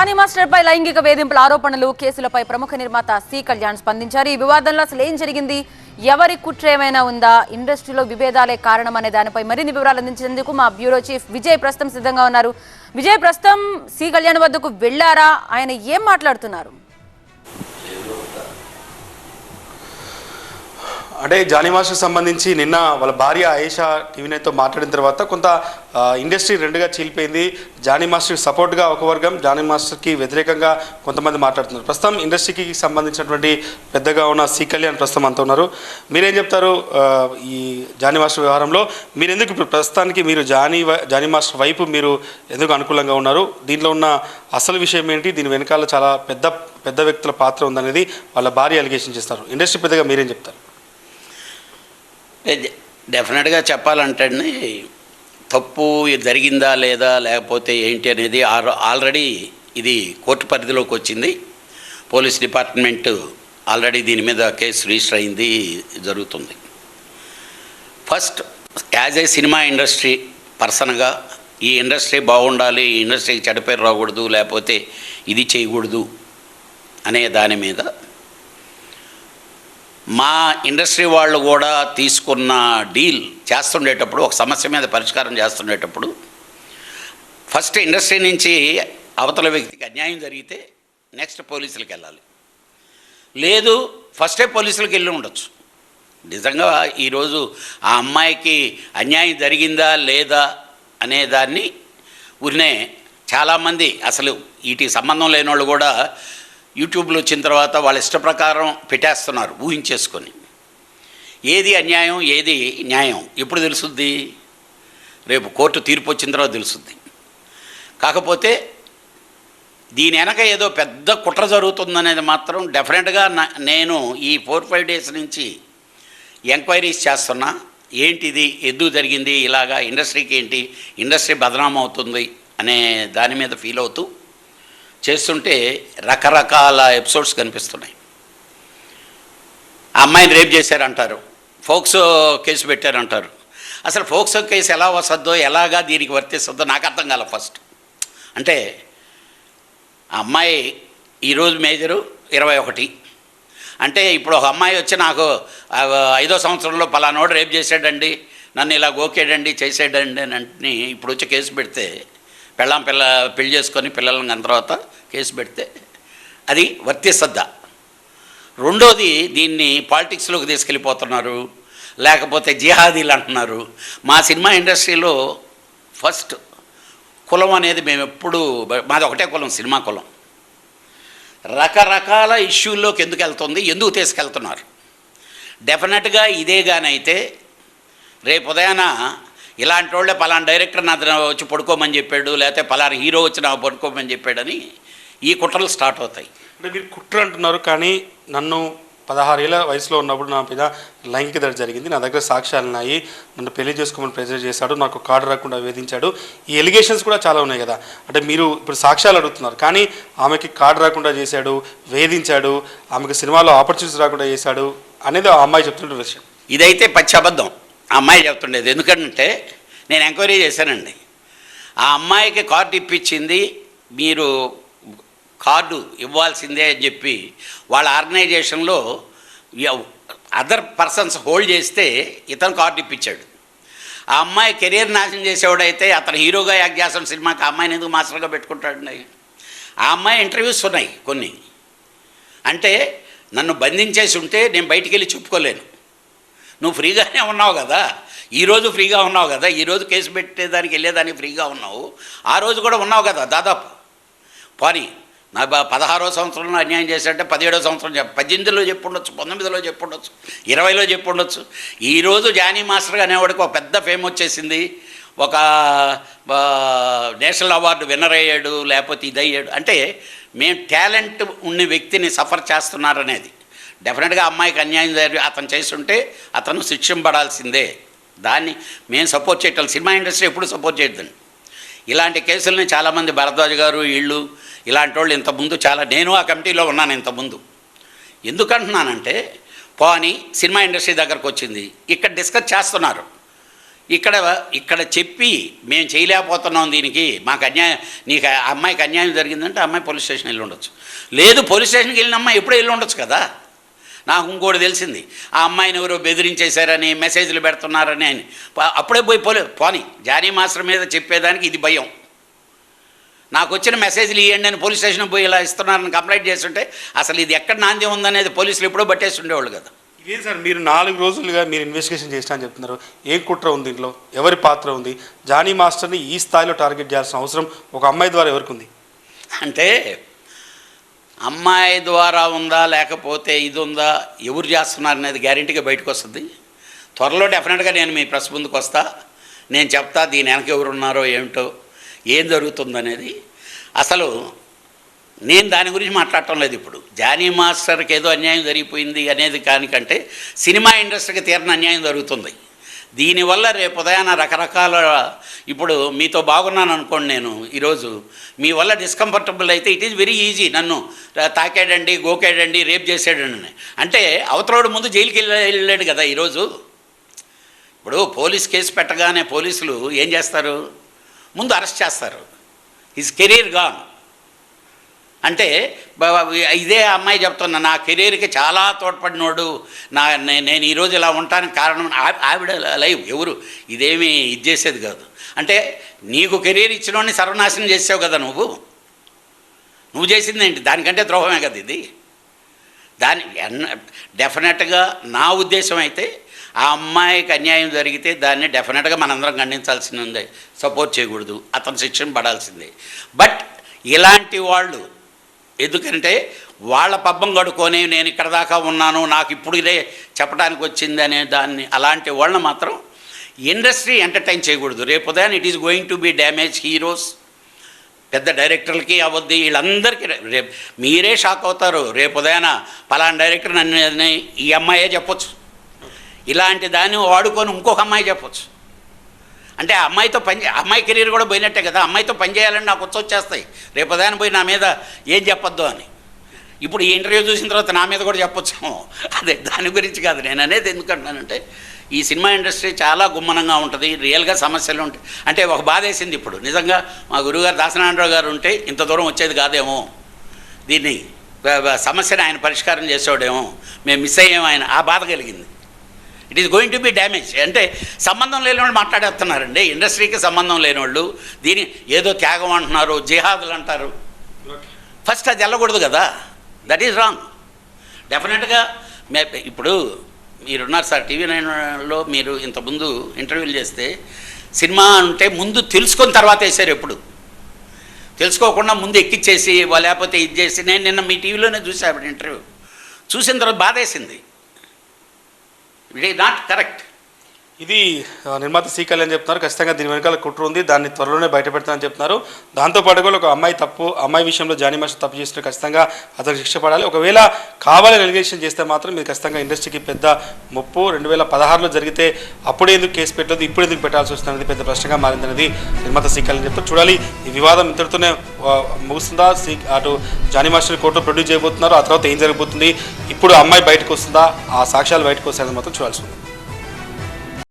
Johnny master పై లైంగిక వేధింపుల ఆరోపణలు కేసులపై ప్రముఖ నిర్మాత సి. కళ్యాణ్ స్పందించారు. ఈ వివాదంలో అసలు ఏం జరిగింది? ఎవరి కుట్ర ఏమైనా ఉందా? ఇండస్ట్రీలో విభేదాలే కారణం అనే దానిపై మరిన్ని వివరాలు అందించేందుకు మా బ్యూరో చీఫ్ విజయ్ ప్రస్తుతం సిద్ధంగా ఉన్నారు. విజయ్ ప్రస్తుతం సి. కళ్యాణ్ వద్దకు వెళ్ళారా? ఆయన ఏం మాట్లాడుతున్నారు? అంటే జానీ మాస్టర్ సంబంధించి నిన్న వాళ్ళ భార్య ఆయేషా టీవీనైతో మాట్లాడిన తర్వాత కొంత ఇండస్ట్రీ రెండుగా చీలిపోయింది. జానీ మాస్టర్కి సపోర్ట్గా ఒక వర్గం జానీ మాస్టర్కి వ్యతిరేకంగా కొంతమంది మాట్లాడుతున్నారు. ప్రస్తుతం ఇండస్ట్రీకి సంబంధించినటువంటి పెద్దగా ఉన్న సి కళ్యాణ్ ప్రస్తుతం అంతా ఉన్నారు. మీరేం చెప్తారు? ఈ జానీ మాస్టర్ వ్యవహారంలో మీరు ఎందుకు ఇప్పుడు ప్రస్తుతానికి మీరు జానీ జానీ మాస్టర్ వైపు మీరు ఎందుకు అనుకూలంగా ఉన్నారు? దీంట్లో ఉన్న అసలు విషయం ఏంటి? దీని వెనకాల చాలా పెద్ద పెద్ద వ్యక్తుల పాత్ర ఉందనేది వాళ్ళ భార్య అలిగేషన్ చేస్తారు. ఇండస్ట్రీ పెద్దగా మీరేం చెప్తారు? డెఫినెట్గా చెప్పాలంటే తప్పు జరిగిందా లేదా లేకపోతే ఏంటి అనేది ఆల్రెడీ ఇది కోర్టు పరిధిలోకి వచ్చింది. పోలీస్ డిపార్ట్మెంట్ ఆల్రెడీ దీని మీద కేసు రిజిస్టర్ అయింది జరుగుతుంది. First as a cinema industry పర్సన్గా ఈ ఇండస్ట్రీ బాగుండాలి ఈ ఇండస్ట్రీకి చెడపేరు రాకూడదు లేకపోతే ఇది చేయకూడదు అనే దాని మీద మా ఇండస్ట్రీ వాళ్ళు కూడా తీసుకున్న డీల్ చేస్తుండేటప్పుడు ఒక సమస్య మీద పరిష్కారం చేస్తుండేటప్పుడు ఫస్ట్ ఇండస్ట్రీ నుంచి అవతల వ్యక్తికి అన్యాయం జరిగితే నెక్స్ట్ పోలీసులకు వెళ్ళాలి. లేదు ఫస్టే పోలీసులకు వెళ్ళి ఉండొచ్చు. నిజంగా ఈరోజు ఆ అమ్మాయికి అన్యాయం జరిగిందా లేదా అనే దాన్ని ఊరినే చాలామంది అసలు వీటికి సంబంధం లేని వాళ్ళు కూడా యూట్యూబ్లో వచ్చిన తర్వాత వాళ్ళ ఇష్ట ప్రకారం పెట్టేస్తున్నారు ఊహించేసుకొని. ఏది అన్యాయం ఏది న్యాయం ఎప్పుడు తెలుసుద్ది? రేపు కోర్టు తీర్పు వచ్చిన తర్వాత తెలుసుద్ది. కాకపోతే దీని వెనక ఏదో పెద్ద కుట్ర జరుగుతుందనేది మాత్రం డెఫినెట్గా నా- నేను ఈ ఫోర్ ఫైవ్ డేస్ నుంచి ఎంక్వైరీస్ చేస్తున్నా. ఏంటిది? ఎందుకు జరిగింది? ఇలాగా ఇండస్ట్రీకి ఏంటి? ఇండస్ట్రీ బదనామవుతుంది అనే దాని మీద ఫీల్ అవుతూ చేస్తుంటే రకరకాల ఎపిసోడ్స్ కనిపిస్తున్నాయి. ఆ అమ్మాయిని రేప్ చేశారంటారు. ఫోక్సో కేసు పెట్టారంటారు. అసలు ఫోక్సో కేసు ఎలా వస్తుందో ఎలాగా దీనికి వర్తిస్తుందో నాకు అర్థం కాల ఫస్ట్. అంటే ఆ అమ్మాయి ఈరోజు మేజరు ఇరవై ఒకటి. అంటే ఇప్పుడు ఒక అమ్మాయి వచ్చి నాకు ఐదో సంవత్సరంలో పలానోడు రేపు చేసాడండి నన్ను ఇలా గోకేడండి చేసాడండి అని ఇప్పుడు వచ్చి కేసు పెడితే పెళ్ళాం పిల్ల పెళ్ళి చేసుకొని పిల్లలను అన్న తర్వాత కేసు పెడితే అది వర్తిస్తుందా రెండోది దీన్ని పాలిటిక్స్లోకి తీసుకెళ్ళిపోతున్నారు లేకపోతే జిహాదీలు అంటున్నారు. మా సినిమా ఇండస్ట్రీలో ఫస్ట్ కులం అనేది మేము ఎప్పుడూ మాది ఒకటే కులం సినిమా కులం. రకరకాల ఇష్యూల్లోకి ఎందుకు వెళ్తుంది ఎందుకు తీసుకెళ్తున్నారు? డెఫినెట్గా ఇదేగానైతే రేపు ఉదయాన ఇలాంటి వాళ్ళే పలానా డైరెక్టర్ నా వచ్చి పడుకోమని చెప్పాడు లేకపోతే పలానా హీరో వచ్చి నాకు పడుకోమని చెప్పాడని ఈ కుట్రలు స్టార్ట్ అవుతాయి. అంటే మీరు కుట్ర అంటున్నారు కానీ నన్ను పదహారేళ్ళ వయసులో ఉన్నప్పుడు నా మీద లైంగిక దాడి జరిగింది. నా దగ్గర సాక్ష్యాలు ఉన్నాయి. నన్ను పెళ్ళి చేసుకోమని ప్రెజర్ చేశాడు నాకు కార్డు రాకుండా వేధించాడు. ఈ ఎలిగేషన్స్ కూడా చాలా ఉన్నాయి కదా. అంటే మీరు ఇప్పుడు సాక్ష్యాలు అడుగుతున్నారు కానీ ఆమెకి కార్డు రాకుండా చేశాడు వేధించాడు ఆమెకి సినిమాలో ఆపర్చునిటీస్ రాకుండా చేశాడు అనేది ఆ అమ్మాయి చెప్తున్న విషయం. ఇదైతే పచ్చి అబద్ధం. అమ్మాయి చెప్తుండేది. ఎందుకంటే నేను ఎంక్వైరీ చేశానండి. ఆ అమ్మాయికి కార్డు ఇప్పించింది. మీరు కార్డు ఇవ్వాల్సిందే అని చెప్పి వాళ్ళ ఆర్గనైజేషన్లో అదర్ పర్సన్స్ హోల్డ్ చేస్తే ఇతను కార్డు ఇప్పించాడు. ఆ అమ్మాయి కెరీర్ నాశనం చేసేవాడైతే అతను హీరోగా యాక్ట్ సినిమాకి ఆ అమ్మాయిని ఎందుకు మాస్టర్గా పెట్టుకుంటాడండి? ఆ అమ్మాయి ఇంటర్వ్యూస్ ఉన్నాయి కొన్ని. అంటే నన్ను బంధించేసి ఉంటే నేను బయటికి వెళ్ళి చెప్పుకోలేను. నువ్వు ఫ్రీగానే ఉన్నావు కదా. ఈరోజు ఫ్రీగా ఉన్నావు కదా. ఈరోజు కేసు పెట్టేదానికి వెళ్ళేదానికి ఫ్రీగా ఉన్నావు. ఆ రోజు కూడా ఉన్నావు కదా దాదాపు. పోనీ నా పదహారో సంవత్సరంలో అన్యాయం చేశాడంటే పదిహేడో సంవత్సరం చెప్ప. పద్దెనిమిదిలో చెప్పుండొచ్చు పంతొమ్మిదిలో చెప్పుండొచ్చు ఇరవైలో చెప్పుండొచ్చు. ఈరోజు జానీ మాస్టర్ అనేవాడికి ఒక పెద్ద ఫేమ్ వచ్చేసింది. ఒక నేషనల్ అవార్డు విన్నర్ అయ్యాడు లేకపోతే ఇది అయ్యాడు అంటే మేము టాలెంట్ ఉన్న వ్యక్తిని సఫర్ చేస్తున్నారనేది. డెఫినెట్గా అమ్మాయికి అన్యాయం జరిగి అతను చేస్తుంటే అతను శిక్షింపడాల్సిందే. దాన్ని మేము సపోర్ట్ చేయటం సినిమా ఇండస్ట్రీ ఎప్పుడు సపోర్ట్ చేయొద్దండి. ఇలాంటి కేసుల్ని చాలామంది భరద్వాజ్ గారు వీళ్ళు ఇలాంటి వాళ్ళు ఇంతకుముందు చాలా నేను ఆ కమిటీలో ఉన్నాను ఇంతకుముందు ఎందుకంటున్నానంటే పోని సినిమా ఇండస్ట్రీ దగ్గరకు వచ్చింది. ఇక్కడ డిస్కస్ చేస్తున్నారు. ఇక్కడ ఇక్కడ చెప్పి మేము చేయలేకపోతున్నాం దీనికి. మాకు అన్యాయం నీకు అమ్మాయికి అన్యాయం జరిగిందంటే అమ్మాయి పోలీస్ స్టేషన్ వెళ్ళి ఉండొచ్చు. లేదు పోలీస్ స్టేషన్కి వెళ్ళిన అమ్మాయి ఎప్పుడూ వెళ్ళి ఉండొచ్చు కదా. నాకు ఇంకోటి తెలిసింది. ఆ అమ్మాయిని ఎవరో బెదిరించేశారని మెసేజ్లు పెడుతున్నారని అని. అప్పుడే పోయి పోలే పోని జానీ మాస్టర్ మీద చెప్పేదానికి ఇది భయం. నాకు వచ్చిన మెసేజ్లు ఇవ్వండి అని పోలీస్ స్టేషన్ పోయి ఇలా ఇస్తున్నారని కంప్లైంట్ చేస్తుంటే అసలు ఇది ఎక్కడ నాంద్యం ఉందనేది పోలీసులు ఎప్పుడో పట్టేసి ఉండేవాళ్ళు కదా. ఇదేం సార్ మీరు నాలుగు రోజులుగా మీరు ఇన్వెస్టిగేషన్ చేసినా అని చెప్తున్నారు. ఏం కుట్ర ఉంది దీంట్లో ఎవరి పాత్ర ఉంది? జానీ మాస్టర్ని ఈ స్థాయిలో టార్గెట్ చేయాల్సిన అవసరం ఒక అమ్మాయి ద్వారా ఎవరికి ఉంది అంటే అమ్మాయి ద్వారా ఉందా లేకపోతే ఇది ఉందా ఎవరు చేస్తున్నారు అనేది గ్యారంటీగా బయటకు వస్తుంది త్వరలో డెఫినెట్గా నేను మీ ప్రెస్ ముందుకు వస్తా. నేను చెప్తా దీని వెనక ఎవరున్నారో ఏమిటో ఏం జరుగుతుందనేది. అసలు నేను దాని గురించి మాట్లాడటం లేదు ఇప్పుడు. జానీ మాస్టర్కి ఏదో అన్యాయం జరిగిపోయింది అనేది కానికంటే సినిమా ఇండస్ట్రీకి తీరని అన్యాయం జరుగుతుంది. దీనివల్ల రేపు ఉదయాన రకరకాల ఇప్పుడు మీతో బాగున్నాను అనుకోండి నేను ఈరోజు. మీ వల్ల డిస్కంఫర్టబుల్ అయితే ఇట్ ఈజ్ వెరీ ఈజీ నన్ను తాకాడండి గోకాడండి రేప్ చేసాడండి అంటే అవతలోడు ముందు జైలుకి వెళ్ళాడు కదా ఈరోజు. ఇప్పుడు పోలీస్ కేసు పెట్టగానే పోలీసులు ఏం చేస్తారు? ముందు అరెస్ట్ చేస్తారు. హిజ్ కెరీర్ గాన్ అంటే ఇదే అమ్మాయి చెప్తున్నా నా కెరీర్కి చాలా తోడ్పడినోడు నా నే- నేను ఈరోజు ఇలా ఉంటానికి కారణం ఆవిడ లైవ్ ఎవరు? ఇదేమీ ఇది చేసేది కాదు. అంటే నీకు కెరీర్ ఇచ్చినోడిని సర్వనాశనం చేసావు కదా నువ్వు? నువ్వు చేసింది ఏంటి? దానికంటే ద్రోహమే కదా ఇది? దాని డెఫినెట్గా నా ఉద్దేశం అయితే ఆ అమ్మాయికి అన్యాయం జరిగితే దాన్ని డెఫినెట్గా మనందరం ఖండించాల్సిందే సపోర్ట్ చేయకూడదు అతను శిక్షణ పడాల్సిందే బట్ ఇలాంటి వాళ్ళు ఎందుకంటే వాళ్ళ పబ్బం కడుకొని నేను ఇక్కడ దాకా ఉన్నాను నాకు ఇప్పుడు ఇదే చెప్పడానికి వచ్చింది అనే దాన్ని అలాంటి వాళ్ళని మాత్రం ఇండస్ట్రీ ఎంటర్టైన్ చేయకూడదు. రేపు ఉదయం it is going to be damage heroes పెద్ద డైరెక్టర్లకి అవద్ది వీళ్ళందరికీ రేపు మీరే షాక్ అవుతారు. రేపు ఉదయాన పలానా డైరెక్టర్ నన్ను ఈ అమ్మాయే చెప్పొచ్చు. ఇలాంటి దాన్ని వాడుకొని ఇంకొక అమ్మాయి చెప్పొచ్చు. అంటే ఆ అమ్మాయితో పని అమ్మాయి కెరీర్ కూడా పోయినట్టే కదా. అమ్మాయితో పని చేయాలని నాకు వచ్చొచ్చేస్తాయి రేపు దాని పోయి నా మీద ఏం చెప్పొద్దు అని. ఇప్పుడు ఈ ఇంటర్వ్యూ చూసిన తర్వాత నా మీద కూడా చెప్పొచ్చేమో అదే దాని గురించి కాదు. నేను అనేది ఎందుకంటున్నానంటే ఈ సినిమా ఇండస్ట్రీ చాలా గుమ్మనంగా ఉంటుంది. రియల్గా సమస్యలు ఉంటాయి అంటే ఒక బాధ వేసింది ఇప్పుడు. నిజంగా మా గురుగారు దాసనారాయణరావు గారు ఉంటే ఇంత దూరం వచ్చేది కాదేమో. దీన్ని సమస్యను ఆయన పరిష్కారం చేసేవాడేమో. మేము మిస్ అయ్యాము ఆయన. ఆ బాధ కలిగింది. It is going to be damage అంటే సంబంధం లేని వాళ్ళు మాట్లాడేస్తున్నారండి. ఇండస్ట్రీకి సంబంధం లేని వాళ్ళు. దీని ఏదో త్యాగం అంటున్నారు జిహాదులు అంటారు. ఫస్ట్ అది వెళ్ళకూడదు కదా. దట్ ఈజ్ రాంగ్ డెఫినెట్గా మే ఇప్పుడు మీరున్నారు సార్ టీవీ నైన్లో మీరు ఇంతకుముందు ఇంటర్వ్యూలు చేస్తే సినిమా అంటే ముందు తెలుసుకొని తర్వాత వేసారు ఎప్పుడు. తెలుసుకోకుండా ముందు ఎక్కిచ్చేసి లేకపోతే ఇది చేసి నేను నిన్న మీ టీవీలోనే చూసాను ఇంటర్వ్యూ. చూసిన తర్వాత బాధేసింది. ఇట్ ఈజ్ నాట్ కరెక్ట్ ఇది నిర్మాత సి కళ్యాణ్ చెప్తున్నారు. ఖచ్చితంగా దీని వెనకాల కుట్ర ఉంది. దాన్ని త్వరలోనే బయట పెడతానని చెప్తున్నారు దాంతోపాటు కూడా ఒక అమ్మాయి తప్పు అమ్మాయి విషయంలో జానీ మాస్టర్ తప్పు చేస్తే ఖచ్చితంగా అతనికి శిక్ష పడాలి. ఒకవేళ కావాలని ఎలిగేషన్ చేస్తే మాత్రం మీరు ఖచ్చితంగా ఇండస్ట్రీకి పెద్ద ముప్పు. రెండు వేల పదహారులో జరిగితే అప్పుడే ఎందుకు కేసు పెట్టలేదు ఇప్పుడు ఎందుకు పెట్టాల్సి వస్తుంది పెద్ద ప్రశ్నగా మారిందనేది నిర్మాత సి కళ్యాణ్ చెప్తారు. చూడాలి ఈ వివాదం ఇంతటితోనే ముగుస్తుందా? సి అటు జానీ మాస్టర్ కోర్టులో ప్రొడ్యూస్ చేయబోతున్నారు. ఆ తర్వాత ఏం జరగబోతుంది? ఇప్పుడు అమ్మాయి బయటకు వస్తుందా? ఆ సాక్ష్యాలు బయటకు వస్తాయని మాత్రం చూడాల్సి ఉంది